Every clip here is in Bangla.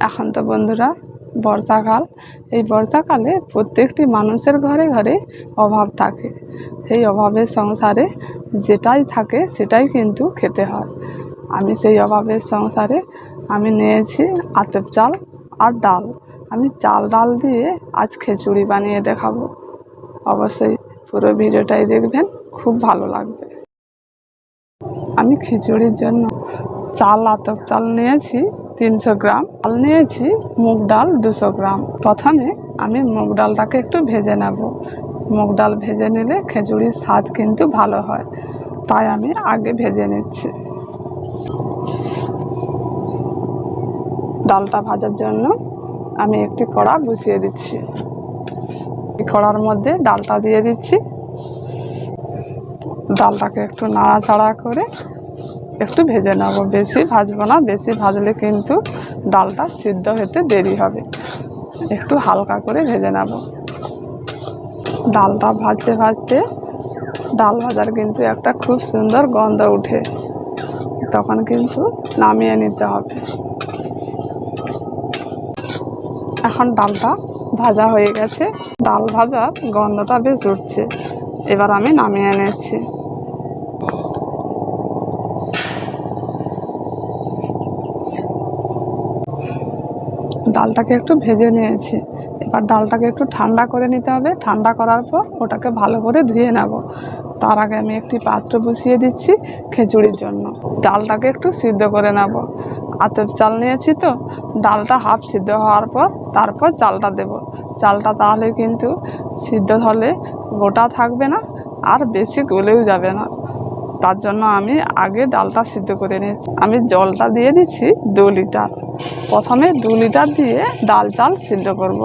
এখন তো বন্ধুরা, বর্ষাকাল। এই বর্ষাকালে প্রত্যেকটি মানুষের ঘরে ঘরে অভাব থাকে। সেই অভাবের সংসারে যেটাই থাকে সেটাই কিন্তু খেতে হয়। আমি সেই অভাবের সংসারে আমি নিয়েছি আতপ চাল আর ডাল। আমি চাল ডাল দিয়ে আজ খিচুড়ি বানিয়ে দেখাবো। অবশ্যই পুরো ভিডিওটাই দেখবেন, খুব ভালো লাগবে। আমি খিচুড়ির জন্য চাল, আতপ চাল নিয়েছি। তিনশো গ্রাম। ডাল নিয়েছি, মুগ ডাল দুশো গ্রাম। প্রথমে আমি মুগ ডালটাকে একটু ভেজে নেব। মুগ ডাল ভেজে নিলে খিচুড়ির স্বাদ কিন্তু ভালো হয়। তাই আমি আগে ভেজে নিচ্ছি। ডালটা ভাজার জন্য আমি একটি কড়া বসিয়ে দিচ্ছি। কড়ার মধ্যে ডালটা দিয়ে দিচ্ছি। ডালটাকে একটু নাড়াচাড়া করে একটু ভেজে নেব। বেশি ভাজবো না, বেশি ভাজলে কিন্তু ডালটা সিদ্ধ হতে দেরি হবে। একটু হালকা করে ভেজে নেব। ডালটা ভাজতে ভাজতে ডাল ভাজার কিন্তু একটা খুব সুন্দর গন্ধ উঠে, তখন কিন্তু নামিয়ে নিতে হবে। এখন ডালটা ভাজা হয়ে গেছে। ডাল ভাজার গন্ধটা বেশ উঠছে। এবার আমি নামিয়ে নিচ্ছি। ডালটাকে একটু ভেজে নিয়েছি। এবার ডালটাকে একটু ঠান্ডা করে নিতে হবে। ঠান্ডা করার পর ওটাকে ভালো করে ধুয়ে নেব। তার আগে আমি একটি পাত্র বসিয়ে দিচ্ছি খিচুড়ির জন্য। ডালটাকে একটু সিদ্ধ করে নেব। আতপ চাল নিয়েছি তো, ডালটা হাফ সিদ্ধ হওয়ার পর তারপর চালটা দেব। চালটা তাহলে কিন্তু সিদ্ধ হলে গোটা থাকবে না আর বেশি গলেও যাবে না। তার জন্য আমি আগে ডালটা সিদ্ধ করে নিয়েছি। আমি জলটা দিয়ে দিচ্ছি দু লিটার। প্রথমে দু লিটার দিয়ে ডাল চাল সিদ্ধ করব।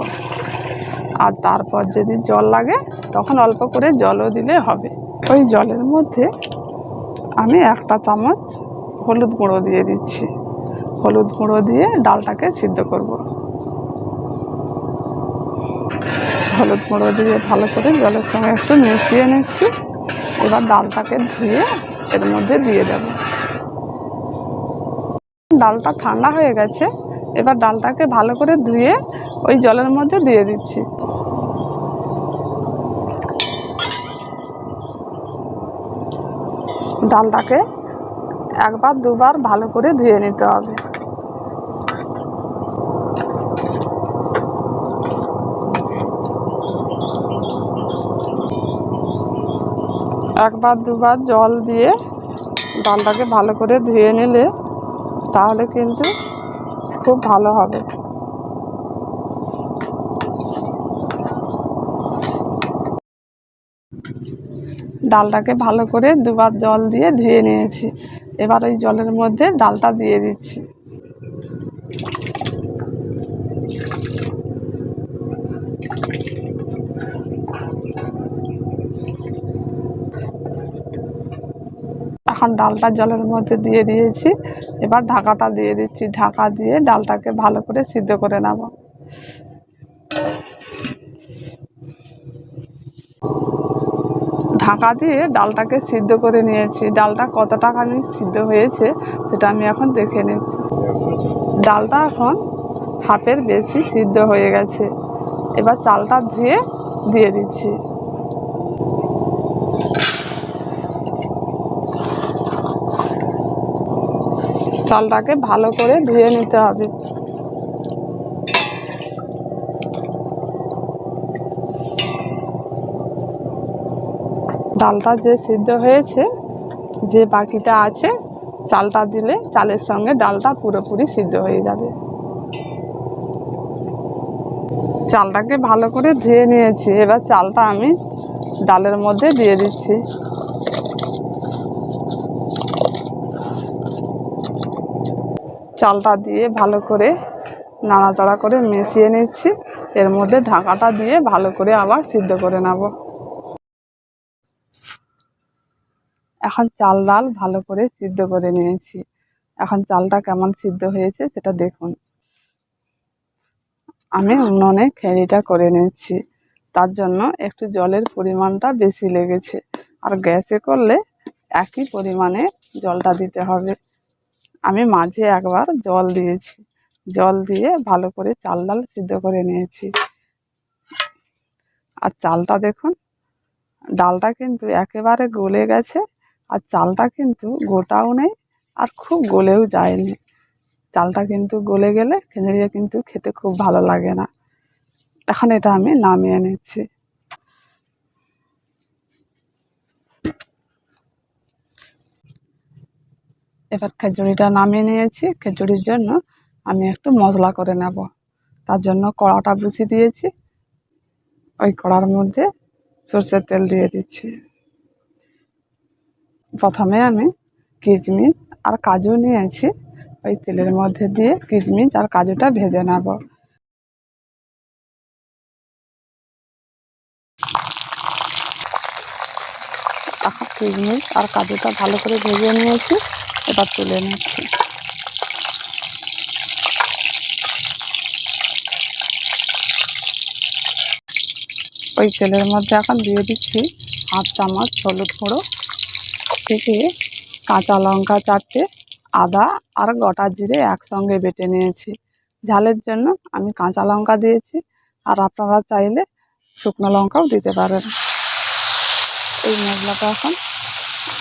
আর তারপর যদি জল লাগে, তখন অল্প করে জলও দিলে হবে ওই জলের মধ্যে আমি একটা চামচ হলুদ গুঁড়ো দিয়ে দিচ্ছি হলুদ গুঁড়ো দিয়ে ডালটাকে সিদ্ধ করব। হলুদ গুঁড়ো দিয়ে ভালো করে জলের সঙ্গে একটু মিশিয়ে নিচ্ছি এবার ডালটাকে ধুয়ে এর মধ্যে দিয়ে দেব ডালটা ঠান্ডা হয়ে গেছে এবার ডালটাকে ভালো করে ধুয়ে ওই জলের মধ্যে দিয়ে দিচ্ছি। ডালটাকে একবার দুবার ভালো করে ধুয়ে নিতে হবে। একবার দুবার জল দিয়ে ডালটাকে ভালো করে ধুয়ে নিলে তাহলে কিন্তু খুব ভালো হবে। ডালটাকে ভালো করে দুবার জল দিয়ে ধুয়ে নিয়েছি। এবার ওই জলের মধ্যে ডালটা দিয়ে দিচ্ছি। এখন ডালটা জলের মধ্যে দিয়ে দিয়েছি। এবার ঢাকাটা দিয়ে দিচ্ছি। ঢাকা দিয়ে ডালটাকে ভালো করে সিদ্ধ করে নেব। ঢাকা দিয়ে ডালটাকে সিদ্ধ করে নিয়েছি। ডালটা কতটা খানি সিদ্ধ হয়েছে সেটা আমি এখন দেখে নিচ্ছি। ডালটা এখন হাফের বেশি সিদ্ধ হয়ে গেছে। এবার চালটা ধুয়ে দিয়ে দিচ্ছি। চালটাকে ভালো করে ধুয়ে নিতে হবে। ডালটা যে সিদ্ধ হয়েছে, যে বাকিটা আছে, চালটা দিলে চালের সঙ্গে ডালটা পুরোপুরি সিদ্ধ হয়ে যাবে। চালটাকে ভালো করে ধুয়ে নিয়েছি। এবার চালটা আমি ডালের মধ্যে দিয়ে দিচ্ছি। চালটা দিয়ে ভালো করে নাড়াচাড়া করে মিশিয়ে নিচ্ছি। এর মধ্যে ঢাকাটা দিয়ে ভালো করে আবার সিদ্ধ করে নেব। এখন চাল ডাল ভালো করে সিদ্ধ করে নিয়েছি। এখন চালটা কেমন সিদ্ধ হয়েছে সেটা দেখুন। আমি উনুনে খেলিটা করে নিচ্ছি। তার জন্য একটু জলের পরিমাণটা বেশি লেগেছে। আর গ্যাসে করলে একই পরিমাণে জলটা দিতে হবে। আমি মাঝে একবার জল দিয়েছি। জল দিয়ে ভালো করে চাল ডাল সিদ্ধ করে নিয়েছি। আর চালটা দেখুন, ডালটা কিন্তু একেবারে গলে গেছে আর চালটা কিন্তু গোটাও নেই আর খুব গলেও যায়নি। চালটা কিন্তু গলে গেলে খিচুড়িটা কিন্তু খেতে খুব ভালো লাগে না। এখন এটা আমি নামিয়ে নিচ্ছি। এবার খিচুড়িটা নামিয়ে নিয়েছি। খিচুড়ির জন্য আমি একটু মশলা করে নেব। তার জন্য কড়াটা বসিয়ে দিয়েছি। ওই কড়ার মধ্যে সর্ষের তেল দিয়ে দিচ্ছি। প্রথমে আমি কিচমিচ আর কাজু নিয়েছি। ওই তেলের মধ্যে দিয়ে কিচমিচ আর কাজুটা ভেজে নেব। এখন কিশমিশ আর কাজুটা ভালো করে ভেজে নিয়েছি। এবার তুলে নিচ্ছি। ওই তেলের মধ্যে এখন দিয়ে দিচ্ছি হাফ চামচ হলুদ গুঁড়ো থেকে কাঁচা লঙ্কা চারটে, আদা আর গোটা জিরে একসঙ্গে বেটে নিয়েছি। ঝালের জন্য আমি কাঁচা লঙ্কা দিয়েছি আর আপনারা চাইলে শুকনো লঙ্কাও দিতে পারেন। এই মশলাটা এখন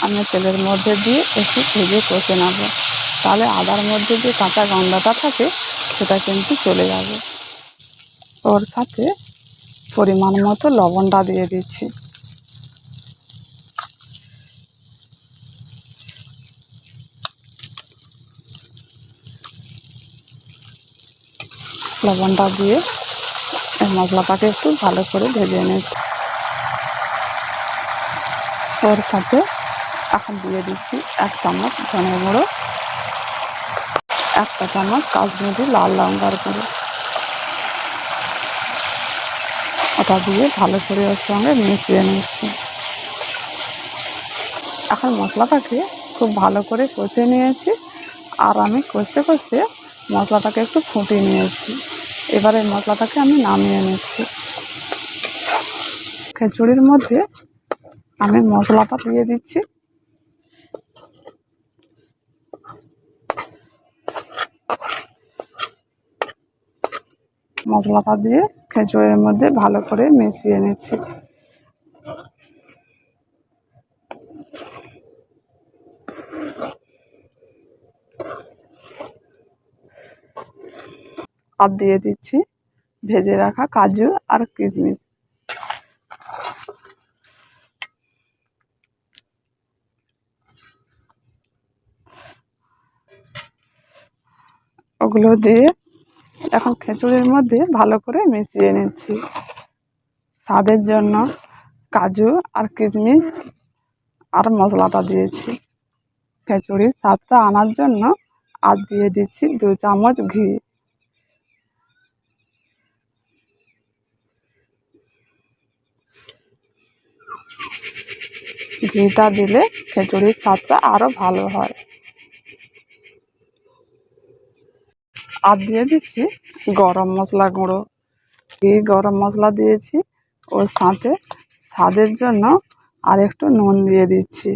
আমি তেলের মধ্যে দিয়ে একটু ভেজে কষে নেব। তাহলে আদার মধ্যে যে কাঁচা গন্ধাটা থাকে, সেটা কিন্তু চলে যাবে। ওর সাথে পরিমাণ মতো লবণটা দিয়ে দিচ্ছি। লবণটা দিয়ে মশলাটাকে একটু ভালো করে ভেজে নিচ্ছি ওর সাথে এখন দিয়ে দিচ্ছি এক চামচ ধনে গুঁড়ো, একটা চামচ কাশ্মীরি লাল লঙ্কার গুঁড়ো। ওটা দিয়ে ভালো করে ওর সঙ্গে মিশিয়ে নিচ্ছি। এখন মশলাটাকে খুব ভালো করে কষে নিয়েছি। আর আমি কষতে কষতে মশলাটাকে একটু ফুটিয়ে নিয়েছি। এবারে মশলাটাকে আমি নামিয়ে নিচ্ছি। খিচুড়ির মধ্যে আমি মশলাটা দিয়ে দিচ্ছি। মশলাটা দিয়ে খিচুড়ির মধ্যে ভালো করে মিশিয়ে নিচ্ছি। আর দিয়ে দিচ্ছি ভেজে রাখা কাজু আর কিশমিশ। ওগুলো দিয়ে এখন খিচুড়ির মধ্যে ভালো করে মিশিয়ে নিচ্ছি। স্বাদের জন্য কাজু আর কিশমিশ আর মশলাটা দিয়েছি। খিচুড়ির স্বাদটা আনার জন্য আর দিয়ে দিচ্ছি দু চামচ ঘি। ঘিটা দিলে খিচুড়ির স্বাদটা আরও ভালো হয়। আর দিয়ে দিচ্ছি গরম মশলা গুঁড়ো। এই গরম মশলা দিয়েছি, ওর সাথে স্বাদের জন্য আর একটু নুন দিয়ে দিচ্ছি।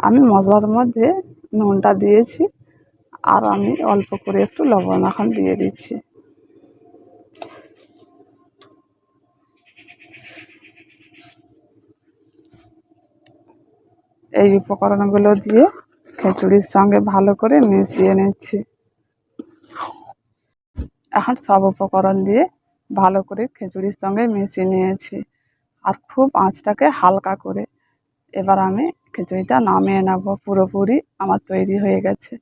আমি মশলার মধ্যে নুনটা দিয়েছি আর আমি অল্প করে একটু লবণ এখন দিয়ে দিচ্ছি। এই উপকরণগুলো দিয়ে খিচুড়ির সঙ্গে ভালো করে মিশিয়ে নিচ্ছি। এখন সব উপকরণ দিয়ে ভালো করে খিচুড়ির সঙ্গে মিশিয়ে নিয়েছি। আর খুব আঁচটাকে হালকা করে। এবার আমি খিচুড়িটা নামিয়ে নেব। পুরোপুরি আমার তৈরি হয়ে গেছে।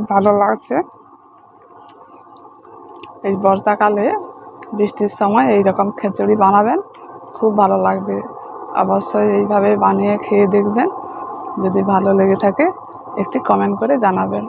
খুব ভালো লাগছে। এই বর্ষাকালে বৃষ্টির সময় এই রকম খিচুড়ি বানাবেন, খুব ভালো লাগবে। অবশ্যই এইভাবে বানিয়ে খেয়ে দেখবেন। যদি ভালো লেগে থাকে, একটি কমেন্ট করে জানাবেন।